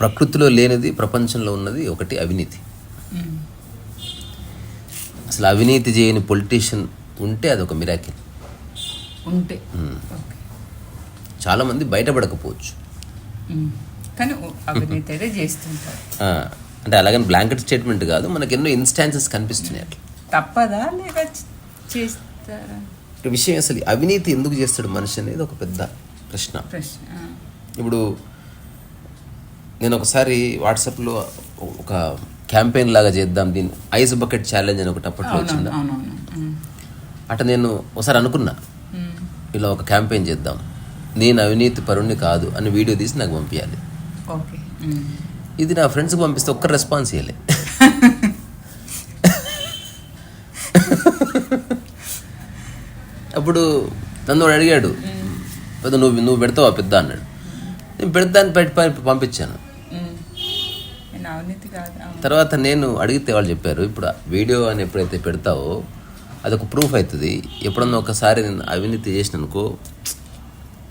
ప్రకృతిలో లేనిది ప్రపంచంలో ఉన్నది ఒకటి అవినీతి. అసలు అవినీతి చేయని పొలిటీషియన్ ఉంటే అది ఒక మిరాకిల్. ఉంటే. చాలామంది బయటపడకపోవచ్చు. మ్మ్. కానీ ఓ- అవినీతి అయితే చేస్తుంటారు. ఆ, అంటే అలాగని బ్లాంకెట్ స్టేట్మెంట్ కాదు మనకి ఎన్నో ఇన్స్టాన్సెస్ కనిపిస్తున్నాయి అట్లా. తప్పదా లేక విషయం అసలు అవినీతి ఎందుకు చేస్తాడు మనిషి అనేది ఒక పెద్ద ప్రశ్న. ఇప్పుడు నేను ఒకసారి వాట్సాప్లో ఒక క్యాంపెయిన్ లాగా చేద్దాం దీన్ని ఐస్ బకెట్ ఛాలెంజ్ అని ఒకటి అప్పట్లో వచ్చింది. అట నేను ఒకసారి అనుకున్నా. ఇలా ఒక క్యాంపెయిన్ చేద్దాం నేను అవినీతి పరుణ్ణి కాదు అని వీడియో తీసి నాకు పంపించాలి. ఇది నా ఫ్రెండ్స్కి పంపిస్తే ఒక్క రెస్పాన్స్ ఇవ్వలే అప్పుడు నన్ను వాడు అడిగాడు పెద్ద నువ్వు నువ్వు పెడతావా పెద్ద? అన్నాడు. నేను పెడతాను పెట్టి పంపించాను. తర్వాత నేను అడిగితే వాళ్ళు చెప్పారు ఇప్పుడు వీడియో అని ఎప్పుడైతే పెడతావో అదొక ప్రూఫ్ అవుతుంది ఎప్పుడన్నా ఒకసారి నేను అవినీతి చేసిన అనుకో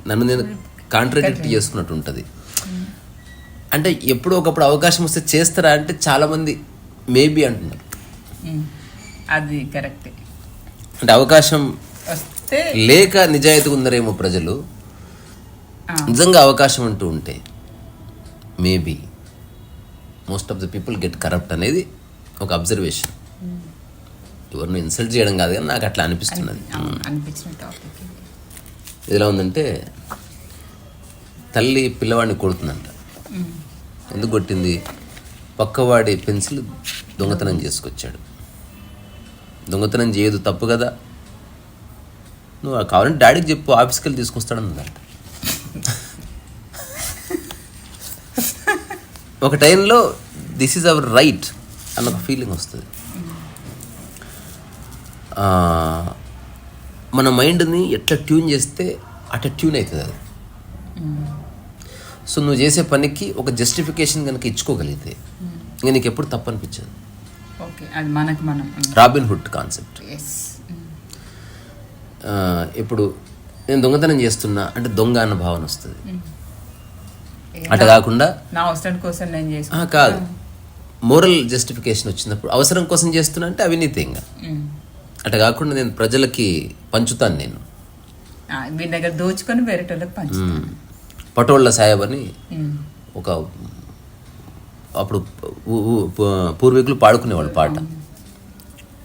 నన్ను నేను కాంట్రడిక్ట్ చేసుకున్నట్టు ఉంటుంది. అంటే ఎప్పుడో ఒకప్పుడు అవకాశం వస్తే చేస్తారా అంటే చాలామంది మేబీ అంటున్నారు. అది కరెక్టే. అంటే అవకాశం లేక నిజాయితీ ఉన్నారేమో ప్రజలు. నిజంగా అవకాశం అంటూ ఉంటే maybe most of the people get corrupt అనేది ఒక అబ్జర్వేషన్ ఎవరిని ఇన్సల్ట్ చేయడం కాదు కానీ నాకు అట్లా అనిపిస్తున్నది. ఎలా ఉందంటే తల్లి పిల్లవాడిని కొడుతుందంట. మ్మ్. ఎందుకు కొట్టింది? పక్కవాడి పెన్సిల్ దొంగతనం చేసుకొచ్చాడు. దొంగతనం చేయదు తప్పు కదా? నువ్వు కావాలంటే డాడీకి చెప్పు ఆఫీస్కి వెళ్ళి తీసుకొస్తాడన్నదంట ఒక టైంలో దిస్ ఈజ్ అవర్ రైట్ అన్న ఒక ఫీలింగ్ వస్తుంది. మన మైండ్ని ఎట్లా ట్యూన్ చేస్తే అట్లా ట్యూన్ అవుతుంది అది. సో నువ్వు చేసే పనికి ఒక జస్టిఫికేషన్ కనుక ఇచ్చుకోగలిగితే ఇంకా నీకు ఎప్పుడు తప్పు అనిపించదు రాబిన్ హుడ్ కాన్సెప్ట్ ఇప్పుడు నేను దొంగతనం చేస్తున్నా అంటే దొంగ అన్న భావన వస్తుంది. అట్లా కాకుండా నా అవసరం కోసం నేను కాదు. మోరల్ జస్టిఫికేషన్ వచ్చినప్పుడు అవసరం కోసం చేస్తున్నా అంటే అవినీతి ఇంకా. అట్లా కాకుండా నేను ప్రజలకి పంచుతాను నేను. వీరి దగ్గర దోచుకొని వేరేటోళ్ళకి పంచుతాను. పటోళ్ళ సాహెబ్ అని. ఒక అప్పుడు పూర్వీకులు పాడుకునేవాళ్ళు పాట.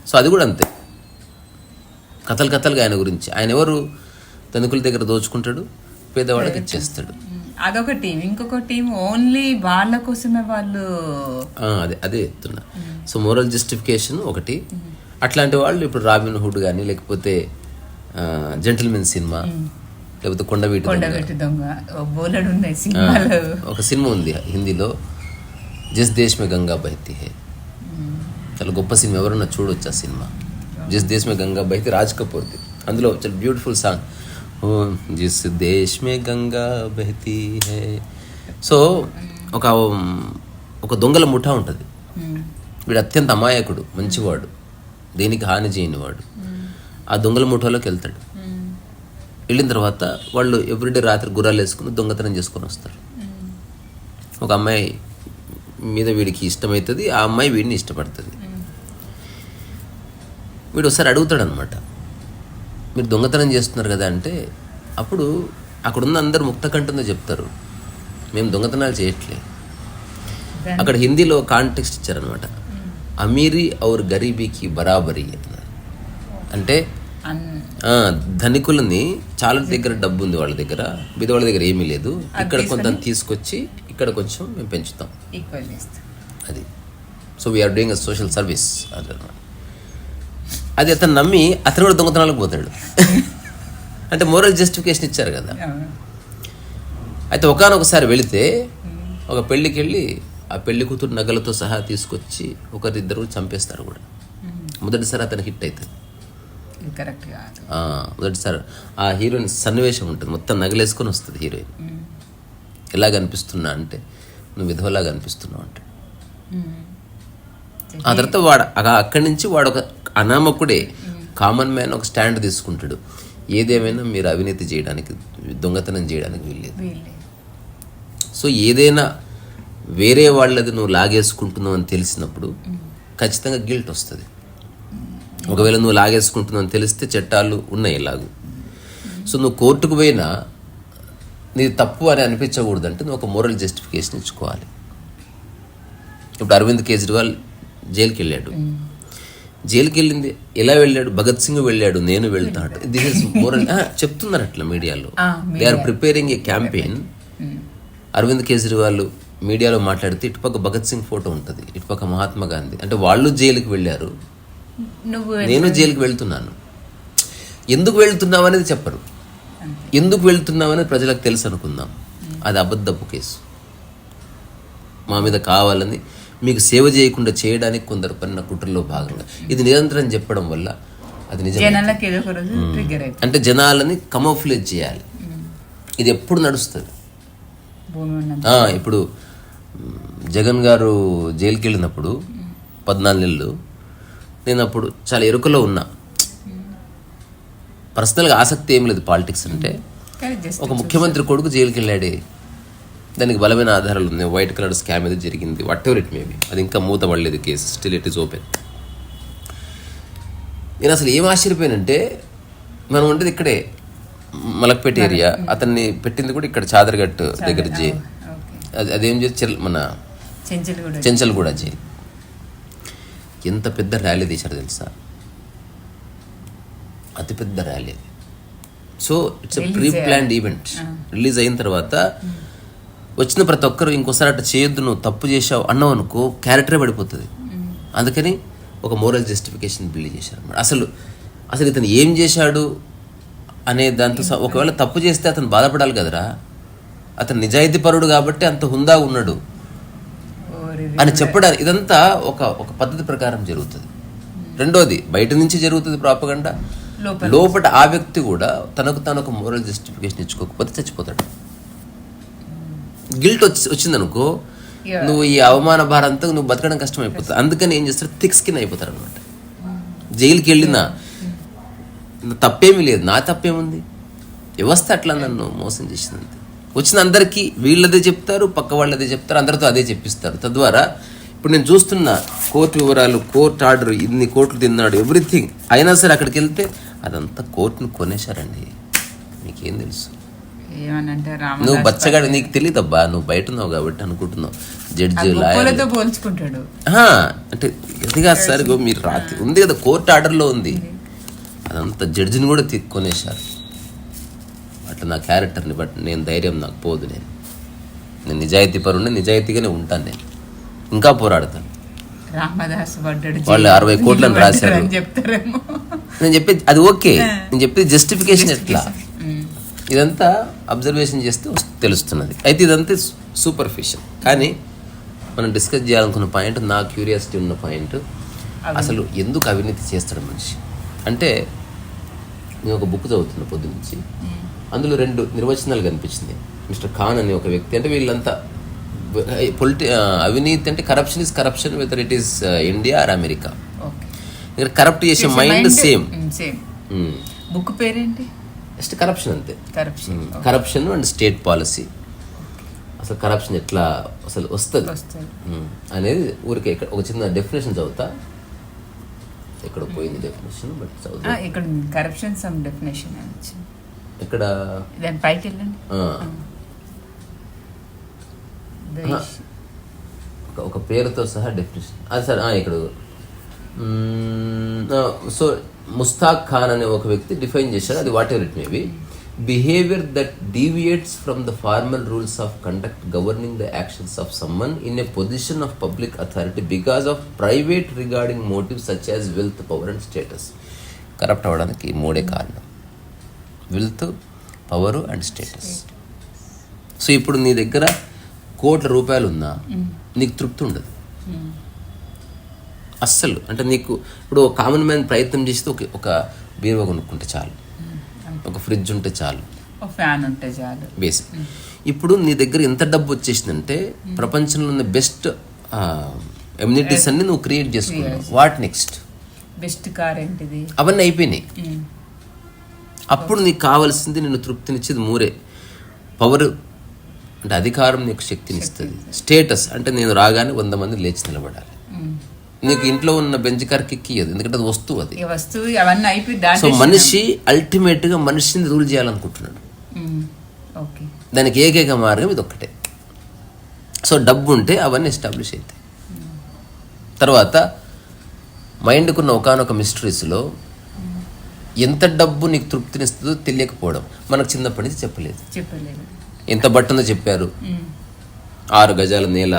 సో అది కూడా అంతే. కథలు కథలుగా ఆయన గురించి. ఆయన ఎవరు? ధనికుల దగ్గర దోచుకుంటాడు పేదవాళ్ళకి ఇచ్చేస్తాడు. అదొక టీం. ఇంకొక టీం ఓన్లీ వాళ్ళ కోసమే వాళ్ళు అదే అదే చెప్తున్నా. సో మోరల్ జస్టిఫికేషన్ ఒకటి. అట్లాంటి వాళ్ళు ఇప్పుడు రాబిన్ హుడ్ కానీ లేకపోతే జెంటిల్మెన్ సినిమా లేకపోతే కొండవీటి దొంగ. ఒక సినిమా ఉంది హిందీలో. జిస్ దేశ్ మే గంగా బహతి హే చాలా గొప్ప సినిమా. ఎవరన్నా చూడొచ్చు ఆ సినిమా? జిస్ దేశ్ మే గంగా బహతి రాజ్ కపూర్ది అందులో చాలా బ్యూటిఫుల్ సాంగ్ ఓ జిస్ దేశ్ మే గంగా బహతి హే సో ఒక ఒక దొంగల ముఠా ఉంటుంది. మ్మ్. వీడు అత్యంత అమాయకుడు మంచివాడు. దేనికి హాని చేయనివాడు. ఆ దొంగల ముఠాలోకి వెళ్తాడు. మ్మ్. వెళ్ళిన తర్వాత వాళ్ళు ఎవ్రీడే రాత్రి గుర్రాలు వేసుకుని దొంగతనం చేసుకొని వస్తారు. ఒక అమ్మాయి మీద వీడికి ఇష్టమవుతుంది ఆ అమ్మాయి వీడిని ఇష్టపడుతుంది. వీడు ఒకసారి అడుగుతాడు అనమాట మీరు దొంగతనం చేస్తున్నారు కదా అంటే అప్పుడు అక్కడున్న అందరు ముక్త కంటుందో చెప్తారు మేము దొంగతనాలు చేయట్లే. అక్కడ హిందీలో కాంటెక్స్ట్ ఇచ్చారనమాట. అమీరీ ఔర్ గరీబీకి బరాబరీ అన్నారు. అంటే ధనికులని చాలా దగ్గర డబ్బు ఉంది వాళ్ళ దగ్గర వాళ్ళ దగ్గర ఏమీ లేదు. ఇక్కడ కొంత తీసుకొచ్చి ఇక్కడ కొంచెం మేము పెంచుతాం. అది. So we are doing uh social service అదనమాట. అది అతను నమ్మి అతను కూడా దొంగతనాలకు పోతాడు. అంటే మోరల్ జస్టిఫికేషన్ ఇచ్చారు కదా. అయితే ఒకనొకసారి వెళితే ఒక పెళ్ళికి వెళ్ళి ఆ పెళ్ళి కూతురు నగలతో సహా తీసుకొచ్చి ఒకరిద్దరు చంపేస్తారు కూడా. మొదటిసారి అతను హిట్ అవుతుంది మొదటిసారి ఆ హీరోయిన్ సన్నివేశం ఉంటుంది. మొత్తం నగలేసుకొని వస్తుంది హీరోయిన్. ఎలాగ అనిపిస్తున్నా అంటే నువ్వు విధవలాగా అనిపిస్తున్నావు అంటే ఆ తర్వాత వాడు అక్కడి నుంచి వాడు ఒక అనామకుడే కామన్ మ్యాన్ ఒక స్టాండ్ తీసుకుంటాడు. ఏదేమైనా మీరు అవినీతి చేయడానికి దొంగతనం చేయడానికి వీల్లేదు. సో ఏదైనా వేరే వాళ్ళది నువ్వు లాగేసుకుంటున్నావు అని తెలిసినప్పుడు ఖచ్చితంగా గిల్ట్ వస్తుంది. ఒకవేళ నువ్వు లాగేసుకుంటున్నావు అని తెలిస్తే చట్టాలు ఉన్నాయి ఇలాగు. సో నువ్వు కోర్టుకు పోయినా నీది తప్పు అని అనిపించకూడదు అంటే నువ్వు ఒక మోరల్ జస్టిఫికేషన్ ఇచ్చుకోవాలి. ఇప్పుడు అరవింద్ కేజ్రీవాల్ జైలుకి వెళ్ళాడు జైలుకి వెళ్ళింది ఎలా వెళ్ళాడు? భగత్ సింగ్ వెళ్ళాడు నేను వెళ్తాడు దిస్ ఇస్ మోరల్ చెప్తున్నారు అట్లా మీడియాలో. They are preparing a campaign Arvind Kejriwal మీడియాలో మాట్లాడితే ఇటుపక్క భగత్ సింగ్ ఫోటో ఉంటుంది ఇటుపక్క మహాత్మా గాంధీ. అంటే వాళ్ళు జైలుకి వెళ్ళారు. నేను జైలుకి వెళ్తున్నాను. ఎందుకు వెళ్తున్నావు అనేది చెప్పరు. ఎందుకు వెళ్తున్నావు అనేది ప్రజలకు తెలుసు అనుకుందాం. అది అబద్ధపు కేసు. మా మీద కావాలని మీకు సేవ చేయకుండా చేయడానికి కొందరు పడిన కుట్రలో భాగంగా. ఇది నిరంతరం చెప్పడం వల్ల అది నిజం జనాలకి ఏదో ఒక రోజు ట్రిగ్గర్ అయిపోయింది అంటే జనాలని కమోఫ్లేజ్ చేయాలి. ఇది ఎప్పుడు నడుస్తుంది? ఇప్పుడు జగన్ గారు జైలుకి వెళ్ళినప్పుడు పద్నాలుగు నెలలు నేను అప్పుడు చాలా ఎరుకలో ఉన్నా. పర్సనల్గా ఆసక్తి ఏం లేదు పాలిటిక్స్ అంటే. ఒక ముఖ్యమంత్రి కొడుకు జైలుకి వెళ్ళాడే దానికి బలమైన ఆధారాలు ఉన్నాయి. వైట్ కలర్ స్కామ్ ఏదో జరిగింది. వాట్ ఎవర్ ఇట్ మేబీ అది ఇంకా మూత పడలేదు case still it is open నేను అసలు ఏం ఆశ్చర్యపోయానంటే మనం ఉండేది ఇక్కడే మలక్పేట ఏరియా అతన్ని పెట్టింది కూడా ఇక్కడ చాదరగట్టు దగ్గర జై. అది అదేం చేసి మన చెంచులు కూడా చెంచల్ కూడా జైలు ఎంత పెద్ద ర్యాలీ తీశారు తెలుసా? అతి పెద్ద ర్యాలీ అది. So it's pre planned event release అయిన తర్వాత వచ్చిన ప్రతి ఒక్కరు ఇంకోసారి అట్లా చేయొద్దు నువ్వు తప్పు చేసావు అన్నావు అనుకో క్యారెక్టరే పడిపోతుంది. అందుకని ఒక మోరల్ జస్టిఫికేషన్ బిల్డ్ చేశారు. అసలు అసలు ఇతను ఏం చేశాడు అనే దాంతో ఒకవేళ తప్పు చేస్తే అతను బాధపడాలి కదరా? అతను నిజాయితీ పరుడు కాబట్టి అంత హుందా ఉన్నాడు అని చెప్పడానికి ఇదంతా ఒక ఒక పద్ధతి ప్రకారం జరుగుతుంది. రెండోది బయట నుంచి జరుగుతుంది ప్రాపగండ లోపల లోపల ఆ వ్యక్తి కూడా తనకు తాను ఒక మోరల్ జస్టిఫికేషన్ ఇచ్చుకోకపోతే చచ్చిపోతాడు. గిల్ట్ వచ్చి వచ్చిందనుకో. నువ్వు ఈ అవమాన భారంతో నువ్వు బతకడం కష్టం అయిపోతుంది అందుకని ఏం చేస్తారు? థిక్ స్కిన్ అయిపోతారు అనమాట జైలుకి వెళ్ళినా తప్పేమీ లేదు. నా తప్పేముంది? వ్యవస్థ అట్లా నన్ను మోసం చేసింది వచ్చిన అందరికీ వీళ్ళదే చెప్తారు పక్క వాళ్ళదే చెప్తారు అందరితో అదే చెప్పిస్తారు. తద్వారా ఇప్పుడు నేను చూస్తున్న కోర్టు వివరాలు కోర్టు ఆర్డర్ ఇన్ని కోట్లు తిన్నాడు ఎవ్రీథింగ్. అయినా సరే అక్కడికి వెళ్తే అదంతా కోర్టును కొనేశారండి. మీకేం తెలుసు? ఏమనంటే రామ నువ్వు బచ్చగాడు నీకు తెలియదబ్బా నువ్వు బయట ఉన్నావు కాబట్టి అనుకుంటున్నావు. Judge lawyer. గొప్పలతో పోల్చుకుంటాడు. ఆహా, అంటే ఎదిగా సార్ ఇగో మీరు రాత్రి ఉంది కదా కోర్టు ఆర్డర్లో ఉంది. అదంతా జడ్జిని కూడా కొనేశారు. అట్లా నా క్యారెక్టర్ని బట్టి నేను ధైర్యం నాకు పోదు నేను. నేను నిజాయితీ పరుండి నిజాయితీగానే ఉంటాను నేను. ఇంకా పోరాడతాను. రామదాస్ పడ్డాడు వాళ్ళు అరవై కోట్లను రాశారు. నేను చెప్పేది అది ఓకే. నేను చెప్పేది జస్టిఫికేషన్ ఎట్లా? ఇదంతా అబ్జర్వేషన్ చేస్తే తెలుస్తున్నది. అయితే ఇదంతా సూపర్ఫిషియల్ కానీ మనం డిస్కస్ చేయాలనుకున్న పాయింట్ నా క్యూరియాసిటీ ఉన్న పాయింట్ అసలు ఎందుకు అవినీతి చేస్తాడు మనిషి? అంటే నేను ఒక బుక్ చదువుతున్నా పొద్దు నుంచి. అందులో రెండు నిర్వచనాలు కనిపించింది. మిస్టర్ ఖాన్ అనే ఒక వ్యక్తి. అంటే వీళ్ళంతా పొలిటి అవినీతి అంటే corruption is corruption whether it is India or America ఇక్కడ కరప్ట్ చేసే మైండ్ సేమ్ సేమ్ బుక్ పేరేంటి? జస్ట్ కరప్షన్ అంతే. Corruption corruption and state policy అసలు కరప్షన్ ఎట్లా అసలు వస్తుంది? మ్మ్. అనేది ఊరికే ఇక్కడ ఒక చిన్న డెఫినేషన్ చదువుతా. ఎక్కడ పోయింది డెఫినేషన్ బట్ చదువుతా. ఇక్కడ కరప్షన్ సమ్ డెఫినేషన్ ఇక్కడ దాని పైకి వెళ్ళండి. ఒక- పేరుతో సహా డెఫినేషన్ అది సరే ఇక్కడ. సో ముస్తాక్ ఖాన్ అనే ఒక వ్యక్తి డిఫైన్ చేశాడు అది whatever it may be. Behaviour that deviates from the formal rules of conduct governing the actions of someone in a position of public authority because of private regarding motive such as wealth power and status. Corrupt అవ్వడానికి మూడే కారణం. Wealth power and status. So ఇప్పుడు నీ దగ్గర కోట్ల రూపాయలు ఉన్నా నీకు తృప్తి ఉండదు. అస్సలు. అంటే నీకు ఇప్పుడు కామన్ మ్యాన్ ప్రయత్నం చేస్తే ఒక ఒక బీరువా కొనుక్కుంటే చాలు. ఒక ఫ్రిడ్జ్ ఉంటే చాలు. ఫ్యాన్ ఉంటే చాలు. బేసిక్ ఇప్పుడు నీ దగ్గర ఎంత డబ్బు వచ్చేసిందంటే ప్రపంచంలో ఉన్న బెస్ట్ ఎమ్యూనిటీస్ అన్ని నువ్వు క్రియేట్ చేసుకున్నావు. వాట్ నెక్స్ట్ బెస్ట్ కార్ ఏంటిది? అవన్నీ అయిపోయినాయి. అప్పుడు నీకు కావాల్సింది నిన్ను తృప్తినిచ్చేది మూరే. పవర్ అంటే అధికారం నీకు శక్తిని ఇస్తుంది స్టేటస్ అంటే నేను రాగానే వంద మంది లేచి నిలబడాలి. నీకు ఇంట్లో ఉన్న బెంచ్ కార్ కిక్కియదు ఎందుకంటే అది వస్తువు అది. వస్తువు అవన్నీ అయిపోయి సో మనిషి అల్టిమేట్గా మనిషిని రూల్ చేయాలనుకుంటున్నాడు. ఓకే. దానికి ఏకైక మార్గం ఇది ఒక్కటే సో డబ్బు ఉంటే అవన్నీ ఎస్టాబ్లిష్ అవుతాయి తర్వాత మైండ్కున్న ఒకనొక మిస్టరీస్లో ఎంత డబ్బు నీకు తృప్తినిస్తుందో తెలియకపోవడం మనకు చిన్నప్పటి నుంచి చెప్పలేదు. చెప్పలేదు. ఎంత బట్టుందో చెప్పారు. ఆరు గజాల నేల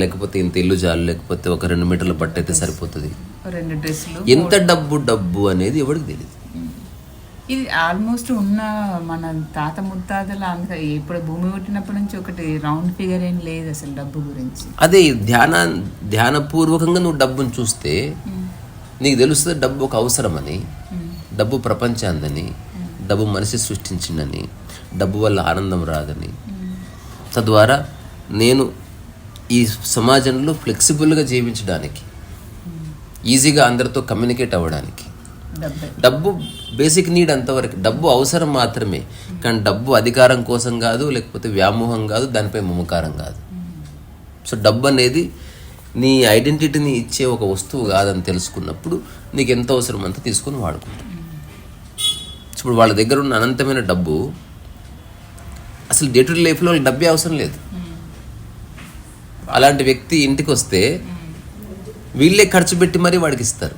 లేకపోతే ఇంత ఇల్లు చాలు లేకపోతే ఒక రెండు మీటర్ల బట్ట అయితే సరిపోతుంది. రెండు డ్రెస్సులు ఎంత డబ్బు డబ్బు అనేది ఎవరికి తెలియదు ఇది ఆల్మోస్ట్ ఉన్న మన తాత ముత్తాతల ఇప్పుడు భూమి పుట్టినప్పటి నుంచి ఒకటి రౌండ్ ఫిగర్ ఏం లేదు అసలు డబ్బు గురించి. అదే ధ్యాన ధ్యానపూర్వకంగా నువ్వు డబ్బును చూస్తే నీకు తెలుస్తుంది డబ్బు ఒక అవసరమని డబ్బు ప్రపంచాందని డబ్బు మనిషి సృష్టించిందని డబ్బు వల్ల ఆనందం రాదని. తద్వారా నేను ఈ సమాజంలో ఫ్లెక్సిబుల్గా జీవించడానికి ఈజీగా అందరితో కమ్యూనికేట్ అవ్వడానికి. డబ్బే. బేసిక్ నీడ్ అంతవరకు డబ్బు అవసరం మాత్రమే కానీ డబ్బు అధికారం కోసం కాదు లేకపోతే వ్యామోహం కాదు దానిపై మమకారం కాదు. సో డబ్బు అనేది నీ ఐడెంటిటీని ఇచ్చే ఒక వస్తువు కాదని తెలుసుకున్నప్పుడు నీకు ఎంత అవసరం అంత తీసుకుని వాడుకుంటావు. ఇప్పుడు వాళ్ళ దగ్గర ఉన్న అనంతమైన డబ్బు అసలు డే టు డే లైఫ్లో వాళ్ళకి డబ్బే అవసరం లేదు. అలాంటి వ్యక్తి ఇంటికి వస్తే వీళ్ళే ఖర్చు పెట్టి మరీ వాడికి ఇస్తారు.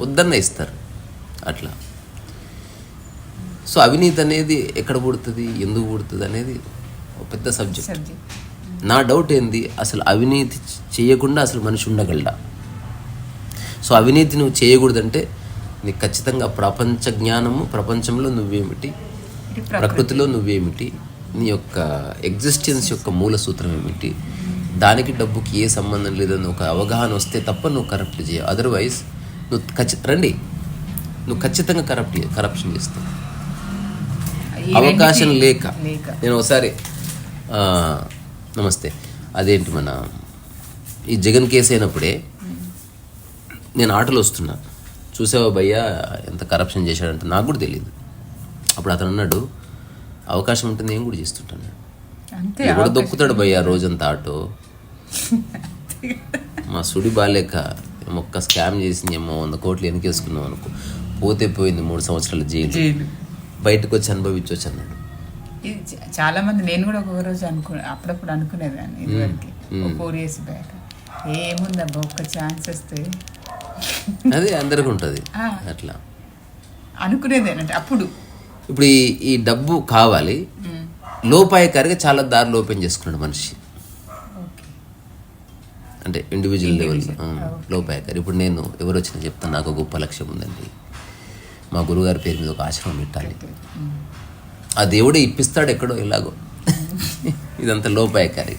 వద్దన్న ఇస్తారు. అట్లా. సో అవినీతి అనేది ఎక్కడ పుడుతుంది? ఎందుకు పుడుతుంది అనేది ఒక పెద్ద సబ్జెక్ట్. నా డౌట్ ఏంది? అసలు అవినీతి చేయకుండా అసలు మనిషి ఉండగలడా? సో అవినీతి నువ్వు చేయకూడదంటే నీకు ఖచ్చితంగా ప్రపంచ జ్ఞానము ప్రపంచంలో నువ్వేమిటి? ప్రకృతిలో నువ్వేమిటి? నీ యొక్క ఎగ్జిస్టెన్స్ యొక్క మూల సూత్రం ఏమిటి? దానికి డబ్బుకి ఏ సంబంధం లేదని ఒక అవగాహన వస్తే తప్ప నువ్వు కరప్ట్ చేయ అదర్వైజ్ నువ్వు ఖచ్చిత రండి. నువ్వు ఖచ్చితంగా కరప్ట్ కరప్షన్ చేస్తావు. అవకాశం లేక. నేను ఒకసారి నమస్తే. అదేంటి మన ఈ జగన్ కేసు అయినప్పుడే నేను ఆటోలో వస్తున్నా. చూసావా భయ్యా ఎంత కరప్షన్ చేశాడంటే నాకు కూడా తెలియదు అప్పుడు అతను అన్నాడు అవకాశం ఉంటుంది నేను కూడా చేస్తుంటాను అంతే ఎవడు దొక్కుతాడు భయ్యా రోజంతా ఆటో? మా సుడి బాలేక ఒక్క స్కామ్ చేసింది ఏమో వంద కోట్లు వెనకేసుకున్నాం అనుకో. పోతే పోయింది మూడు సంవత్సరాల జైలు. బయటకు వచ్చి అనుభవించవచ్చు అన్నాడు. చాలా మంది నేను కూడా ఒక్కొక్క రోజు అనుకు అప్పుడప్పుడు అనుకునేదాన్ని ఇదివరకు. ఒక ఫోర్ ఇయర్స్ బ్యాక్. ఏముందబ్బా ఒక్క ఛాన్స్ వస్తే. అదే అందరికి ఉంటుంది. అట్లా. అనుకునేదేనంటే అప్పుడు. ఇప్పుడు ఈ ఈ డబ్బు కావాలి. లోపాయకారిగా చాలా దారులు ఓపెన్ చేసుకున్నాడు మనిషి. అంటే ఇండివిజువల్ లెవెల్ లోపాయకారి. ఇప్పుడు నేను ఎవరు వచ్చినా చెప్తాను నాకు గొప్ప లక్ష్యం ఉందండి. మా గురుగారి పేరు మీద ఒక ఆశ్రమం పెట్టాలి. ఆ దేవుడే ఇప్పిస్తాడు ఎక్కడో ఎలాగో. ఇదంతా లోపాయకారి.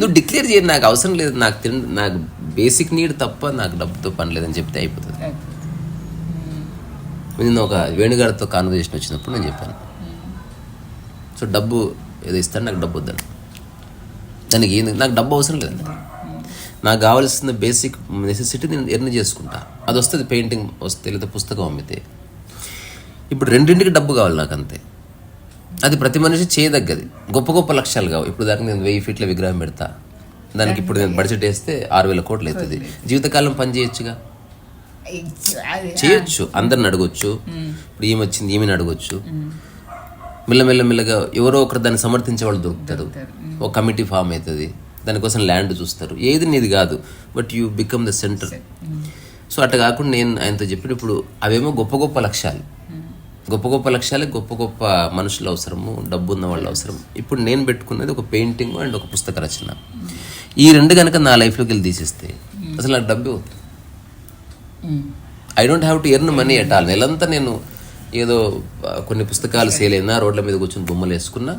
నువ్వు డిక్లేర్ చేయ నాకు అవసరం లేదు నాకు తిన నాకు బేసిక్ నీడ్ తప్ప నాకు డబ్బుతో పని లేదని చెప్తే అయిపోతుంది. నిన్న ఒక వేణుగారితో కాన్వర్జేషన్ వచ్చినప్పుడు నేను చెప్పాను. సో డబ్బు ఏదో ఇస్తాను నాకు డబ్బు వద్దాను దానికి ఏంది నాకు డబ్బు అవసరం లేదండి నాకు కావాల్సిన బేసిక్ నెసెసిటీ నేను ఎర్న్ చేసుకుంటా. అది వస్తుంది పెయింటింగ్ వస్తే లేదా పుస్తకం అమ్మితే. ఇప్పుడు రెండింటికి డబ్బు కావాలి నాకు అంతే అది ప్రతి మనిషి చేయదగ్గది. గొప్ప గొప్ప లక్ష్యాలు కావు. ఇప్పుడు దానికి నేను వెయ్యి ఫీట్ల విగ్రహం పెడతా. దానికి ఇప్పుడు నేను బడ్జెట్ వేస్తే ఆరు వేల కోట్లు అవుతుంది. జీవితకాలం పని చేయొచ్చుగా. చేయొచ్చు అందరిని అడగొచ్చు. ఇప్పుడు ఈమె వచ్చింది ఈమెను అడగొచ్చు. మెల్లమెల్ల మెల్లగా ఎవరో ఒకరు దాన్ని సమర్థించే వాళ్ళు దొరుకుతారు. ఒక కమిటీ ఫామ్ అవుతుంది. దానికోసం ల్యాండ్ చూస్తారు. ఏది నీది కాదు. But you become the centre. So అట్లా కాకుండా నేను ఆయనతో చెప్పినప్పుడు అవేమో గొప్ప గొప్ప లక్ష్యాలు. గొప్ప గొప్ప లక్ష్యాలే గొప్ప గొప్ప మనుషుల అవసరము డబ్బు ఉన్న వాళ్ళ అవసరం. ఇప్పుడు నేను పెట్టుకున్నది ఒక పెయింటింగ్ అండ్ ఒక పుస్తక రచన. ఈ రెండు కనుక నా లైఫ్లోకి వెళ్ళి తీసేస్తే అసలు నాకు డబ్బే అవుతుంది. I don't have to earn money at all నెలంతా నేను ఏదో కొన్ని పుస్తకాలు సేల్ అయినా రోడ్ల మీద కూర్చొని బొమ్మలు వేసుకున్నా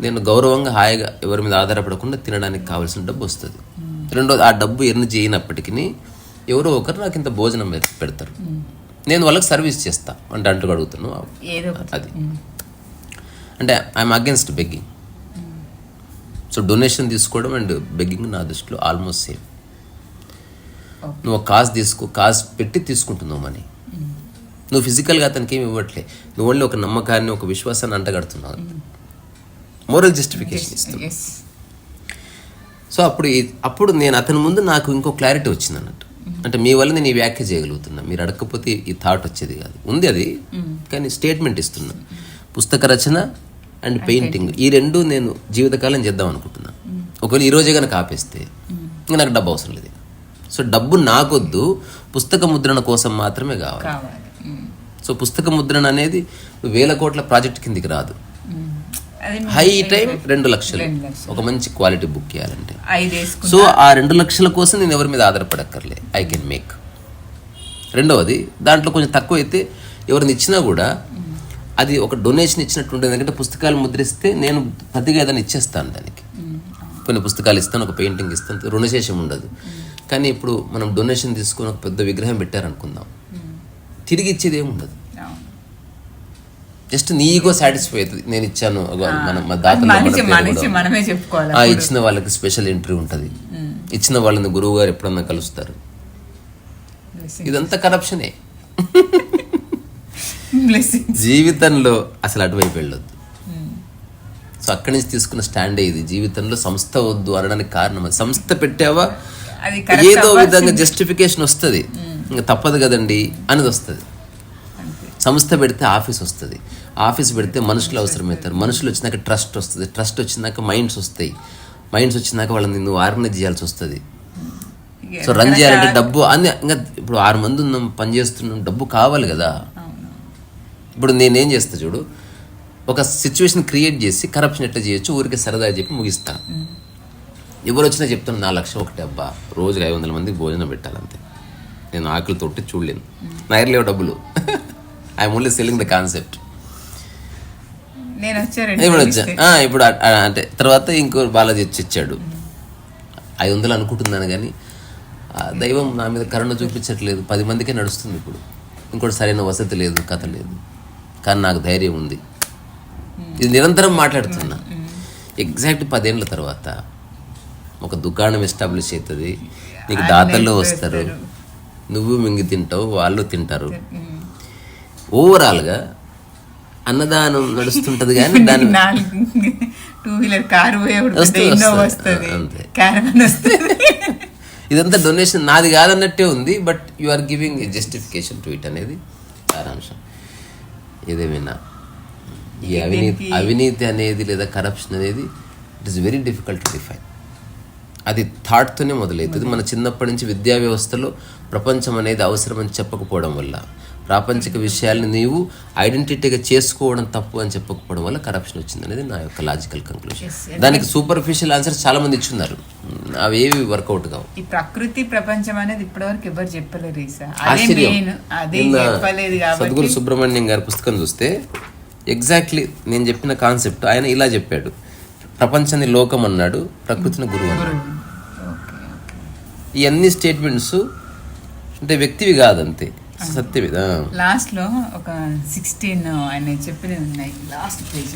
నేను గౌరవంగా హాయిగా ఎవరి మీద ఆధారపడకుండా తినడానికి కావాల్సిన డబ్బు వస్తుంది. రెండోది ఆ డబ్బు ఎర్న్ చేయనప్పటికీ ఎవరో ఒకరు నాకు ఇంత భోజనం పెడతారు. నేను వాళ్ళకి సర్వీస్ చేస్తా. అంటే అంటూ అడుగుతాను అది. అంటే I'm against begging so donation తీసుకోవడం అండ్ బెగ్గింగ్ నా దృష్టిలో ఆల్మోస్ట్ సేమ్ నువ్వు కాసు తీసుకో కాసు పెట్టి తీసుకుంటున్నావు మనీ. నువ్వు ఫిజికల్గా అతనికి ఏమి ఇవ్వట్లే. నువ్వు ఓన్లీ ఒక నమ్మకాన్ని ఒక విశ్వాసాన్ని అంటగడుతున్నావు. మోరల్ జస్టిఫికేషన్ ఇస్తున్నావు. సో అప్పుడు అప్పుడు నేను అతని ముందు నాకు ఇంకో క్లారిటీ వచ్చింది అన్నట్టు. అంటే మీ వల్ల నేను ఈ వ్యాఖ్య చేయగలుగుతున్నా. మీరు అడగకపోతే ఈ థాట్ వచ్చేది కాదు. ఉంది అది. కానీ స్టేట్మెంట్ ఇస్తున్నా. పుస్తక రచన అండ్ పెయింటింగ్ ఈ రెండు నేను జీవితకాలం చేద్దాం అనుకుంటున్నా. ఒకవేళ ఈ రోజే కనుక ఆపేస్తే ఇంకా నాకు డబ్బు అవసరం లేదు. సో డబ్బు నాకొద్దు పుస్తక ముద్రణ కోసం మాత్రమే కావాలి. సో పుస్తక ముద్రణ అనేది వేల కోట్ల ప్రాజెక్ట్ కిందికి రాదు. హై టైం రెండు లక్షలు. ఒక మంచి క్వాలిటీ బుక్ చేయాలంటే సో ఆ రెండు లక్షల కోసం నేను ఎవరి మీద ఆధారపడక్కర్లే. I can make. రెండవది దాంట్లో కొంచెం తక్కువ అయితే ఎవరిని ఇచ్చినా కూడా అది ఒక డొనేషన్ ఇచ్చినట్టు ఉంటుంది ఎందుకంటే పుస్తకాలు ముద్రిస్తే నేను ప్రతిగా ఏదైనా ఇచ్చేస్తాను దానికి. కొన్ని పుస్తకాలు ఇస్తాను ఒక పెయింటింగ్ ఇస్తాను రుణశేషం ఉండదు. కానీ ఇప్పుడు మనం డొనేషన్ తీసుకొని ఒక పెద్ద విగ్రహం పెట్టారనుకుందాం. తిరిగి ఇచ్చేది ఏమి ఉండదు. జస్ట్ నీ ఈగో సాటిస్ఫై అవుతుంది. నేను ఇచ్చాను మన మా. మనమే చెప్పుకోవాలి ఆ ఇచ్చిన వాళ్ళకి స్పెషల్ ఎంట్రీ ఉంటుంది. ఇచ్చిన వాళ్ళని గురువు గారు ఎప్పుడన్నా కలుస్తారు? ఇదంతా కరప్షనే జీవితంలో అసలు అటువైపు వెళ్ళొద్దు. సో అక్కడి నుంచి తీసుకున్న స్టాండే ఇది. జీవితంలో సంస్థ వద్దు అనడానికి కారణం అది. సంస్థ పెట్టావా? అది ఏదో. విధంగా జస్టిఫికేషన్ వస్తుంది. ఇంకా తప్పదు కదండి అనేది వస్తుంది. సంస్థ పెడితే ఆఫీస్ వస్తుంది. ఆఫీస్ పెడితే మనుషులు అవసరమవుతారు. మనుషులు వచ్చినాక ట్రస్ట్ వస్తుంది. ట్రస్ట్ వచ్చినాక మైండ్స్ వస్తాయి. మైండ్స్ వచ్చినాక వాళ్ళని నువ్వు ఆర్గనైజ్ చేయాల్సి వస్తుంది. సో రన్ చేయాలంటే డబ్బు అన్ని ఇంకా ఇప్పుడు ఆరు మంది ఉన్నాం పని చేస్తున్నాం డబ్బు కావాలి కదా. ఇప్పుడు నేనేం చేస్తా చూడు ఒక సిచ్యువేషన్ క్రియేట్ చేసి కరప్షన్ ఎట్లా చేయొచ్చు? ఊరికి సరదా చెప్పి ముగిస్తా. ఎవరు వచ్చినా చెప్తాను నా లక్ష్యం ఒకటే అబ్బా రోజుకి ఐదు వందల మందికి భోజనం పెట్టాలంతే. నేను ఆకలి తోటి చూడలేను. నా లేవు డబ్బులు. I'm only selling the concept నేను ఇప్పుడు వచ్చా? ఇప్పుడు అంటే తర్వాత ఇంకో బాలాజీ వచ్చి ఇచ్చాడు. ఐదు వందలు అనుకుంటున్నాను కానీ దైవం నా మీద కరుణ చూపించట్లేదు. పది మందికే నడుస్తుంది ఇప్పుడు. ఇంకోటి సరైన వసతి లేదు కథ లేదు. కానీ నాకు ధైర్యం ఉంది. ఇది నిరంతరం మాట్లాడుతున్నా. ఎగ్జాక్ట్ పదేళ్ళ తర్వాత ఒక దుకాణం ఎస్టాబ్లిష్ అవుతుంది నీకు దాతల్లో వస్తారు. నువ్వు మింగి తింటావు వాళ్ళు తింటారు. ఓవరాల్గా అన్నదానం నడుస్తుంటది కానీ దాని టూ వీలర్ కారు వస్తుంది ఇదంతా డొనేషన్ నాది కాదన్నట్టే ఉంది but you are giving justification to it అనేది సారాంశం. ఏదేమైనా ఈ అవినీతి అవినీతి అనేది లేదా కరప్షన్ అనేది it is very difficult to define అది థాట్తోనే మొదలవుతుంది మన చిన్నప్పటి నుంచి విద్యా వ్యవస్థలో ప్రపంచం అనేది అవసరమని చెప్పకపోవడం వల్ల ప్రాపంచిక విషయాల్ని నీవు ఐడెంటిటీగా చేసుకోవడం తప్పు అని చెప్పకపోవడం వల్ల కరప్షన్ వచ్చింది అనేది నా యొక్క లాజికల్ కంక్లూజన్ దానికి సూపర్ఫిషియల్ ఆన్సర్ చాలా మంది ఇచ్చున్నారు అవి ఏవి వర్కౌట్ కావు. ఈ ప్రకృతి ప్రపంచం అనేది ఇప్పటివరకు ఎవరు చెప్పలేరు ఆశ్చర్యం. చెప్పలేదు కాబట్టి. సద్గురు సుబ్రహ్మణ్యం గారి పుస్తకం చూస్తే ఎగ్జాక్ట్లీ నేను చెప్పిన కాన్సెప్ట్ ఆయన ఇలా చెప్పాడు. ప్రపంచాన్ని లోకం అన్నాడు ప్రకృతిని గురువు అన్నాడు. ఈ అన్ని స్టేట్మెంట్స్ అంటే వ్యక్తివి కాదంతే. సత్యవి. లాస్ట్లో ఒక సిక్స్టీన్ ఆయన చెప్పినవి ఉన్నాయి. Last page.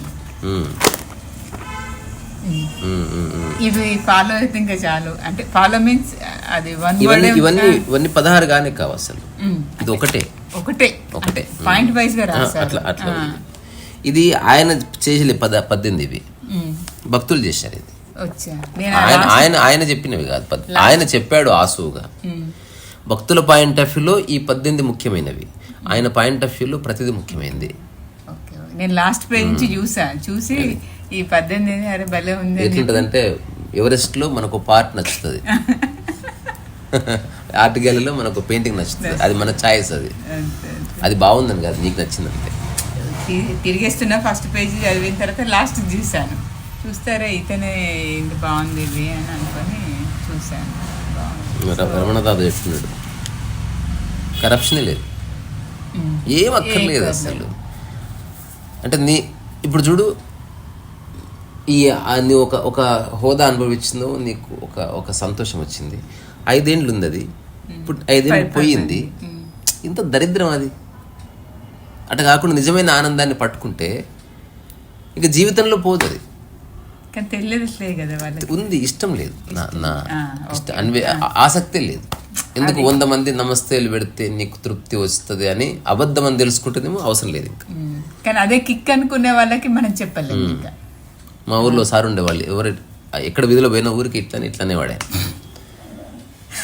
ఇవి ఫాలో అయితే ఇంకా చాలు. అంటే ఫాలో మీన్స్ అది వన్ ఇవన్నీ ఇవన్నీ ఇవన్నీ పదహారు గానే కావు అసలు. ఇది ఒకటే. ఒకటే. ఒకటే. పాయింట్ వైజ్గా అట్లా అట్లా. ఇది ఆయన చేసలే పద పద్దెనిమిది ఇవి. భక్తులు చేశారు ఇది. ఆయన ఆయన ఆయన చెప్పినవి కాదు ఆయన చెప్పాడు ఆసువుగా భక్తుల పాయింట్ ఆఫ్ వ్యూలో ఈ పద్దెనిమిది ముఖ్యమైనవి. ఆయన పాయింట్ ఆఫ్ వ్యూలో ప్రతిదీ ముఖ్యమైంది. ఓకే నేను లాస్ట్ పేజ్ నుంచి చూసా. చూసి ఈ పద్దెనిమిది అరే భలే ఉంది ఎట్లుంటదంటే ఎవరెస్ట్లో మనకు పార్ట్ నచ్చుతుంది. ఆర్ట్ గ్యాలరీలో మనకు పెయింటింగ్ నచ్చుతుంది. అది మన ఛాయిస్ అది. అది బాగుందని కాదు నీకు నచ్చిందంటే. తిరిగేస్తున్నా ఫస్ట్ పేజీ చదివిన తర్వాత లాస్ట్ చూశాను చూస్తారా ఇతనే ఇది బాగుంది ఇది అని అనుకొని చూశాను. రమణ తాత చెప్తున్నాడు. కరప్షనే లేదు. ఏం అక్కర్లేదు అసలు. అంటే నీ ఇప్పుడు చూడు ఈ నీ ఒక ఒక హోదా అనుభవించిందో నీకు ఒక ఒక సంతోషం వచ్చింది. ఐదేండ్లు ఉంది అది ఇప్పుడు ఐదేండ్లు పోయింది. ఇంత దరిద్రం అది. అట్లా కాకుండా నిజమైన ఆనందాన్ని పట్టుకుంటే ఇక జీవితంలో పోదు అది కానీ తెలియదులే కదా వాళ్ళకి ఉంది ఇష్టం లేదు నా నా ఆ, ఇష్టం అన్వే ఆ- ఆసక్తే లేదు ఎందుకు వంద మంది నమస్తేలు పెడితే నీకు తృప్తి వస్తుంది అని అబద్ధం అని తెలుసుకుంటేనేమో అవసరం లేదు ఇంకా. కానీ అదే కిక్ అనుకునే వాళ్ళకి మనం చెప్పలేము ఇంకా మా ఊర్లో సార్ ఉండేవాళ్ళు ఎవరు ఎక్కడ వీధిలో పోయిన ఊరికి ఇట్లానే ఇట్లానే వాడే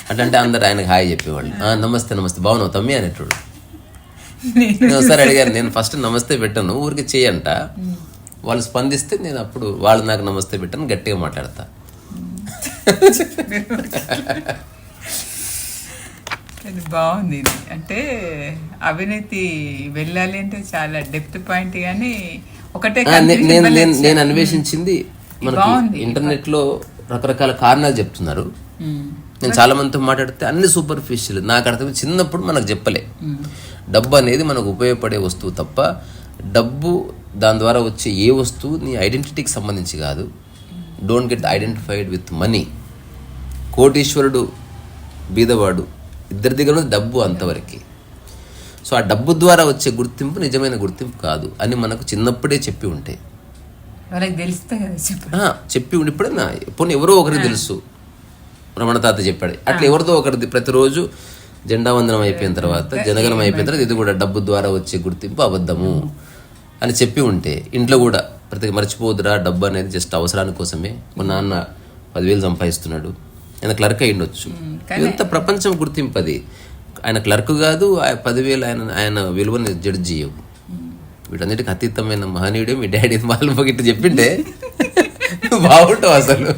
అట్లంటే అందరు ఆయనకు హాయ్ చెప్పేవాళ్ళు "ఆ, నమస్తే నమస్తే బాగున్నావు తమ్మి అనేటోడు ఒకసారి అడిగాను నేను ఫస్ట్ నమస్తే పెట్టాను ఊరికి చేయంట వాళ్ళు స్పందిస్తే నేను అప్పుడు వాళ్ళు నాకు నమస్తే పెట్టాను గట్టిగా మాట్లాడతా. బాగుంది. ఇది అంటే అవినీతి వెళ్ళాలి అంటే చాలా డెప్త్ పాయింట్ కానీ ఒకటే నేను నేను అన్వేషించింది మనకి. ఇంటర్నెట్లో రకరకాల కారణాలు చెప్తున్నారు. నేను చాలా మందితో మాట్లాడితే అన్ని సూపర్ఫిషియల్ నాకు అర్థం చిన్నప్పుడు మనకు చెప్పలే. డబ్బు అనేది మనకు ఉపయోగపడే వస్తువు తప్ప డబ్బు దాని ద్వారా వచ్చే ఏ వస్తువు నీ ఐడెంటిటీకి సంబంధించి కాదు. Don't get identified with money కోటీశ్వరుడు బీదవాడు ఇద్దరి దగ్గర డబ్బు అంతవరకు. సో ఆ డబ్బు ద్వారా వచ్చే గుర్తింపు నిజమైన గుర్తింపు కాదు అని మనకు చిన్నప్పుడే చెప్పి ఉంటే. చెప్పు. ఉండి ఇప్పుడైనా పోనీ ఎవరో ఒకరికి తెలుసు. రమణ తాత చెప్పాడు. అట్లా ఎవరిదో ఒకరిది ప్రతిరోజు జెండా వందనం అయిపోయిన తర్వాత జనగణం అయిపోయిన తర్వాత ఇది కూడా డబ్బు ద్వారా వచ్చే గుర్తింపు అబద్ధము. అని చెప్పి ఉంటే ఇంట్లో కూడా ప్రతి మర్చిపోదురా డబ్బు అనేది జస్ట్ అవసరాని కోసమే. మా నాన్న పదివేలు సంపాదిస్తున్నాడు. ఆయన క్లర్క్ అయి ఉండొచ్చు. ఎంత ప్రపంచం గుర్తింపు అది. ఆయన క్లర్క్ కాదు ఆ పదివేలు ఆయన ఆయన విలువని జడ్జి చేయవు. వీటన్నిటికి అతీతమైన మహనీయుడే మీ డాడీ వాళ్ళు ఇట్లా చెప్పిండే బాగుంటావు అసలు.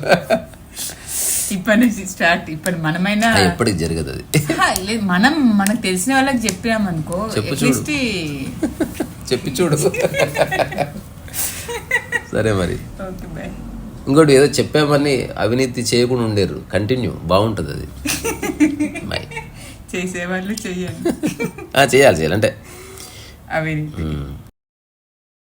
ఇప్పటి నుంచి స్టార్ట్ ఇప్పుడు మనమైనా ఎప్పటికి జరగదు అది. మనం మనకు తెలిసిన వాళ్ళకి చెప్పామనుకో చెప్పు అట్లీస్ట్ చెప్పి చూడు. సరే మరి. ఇంకోటి ఏదో చెప్పామని అవినీతి చేయకుండా ఉండేరు. కంటిన్యూ బాగుంటుంది అది. చేసేవాళ్ళు ఆ, చేయాలి చేయాలి. అంటే అవినీతి.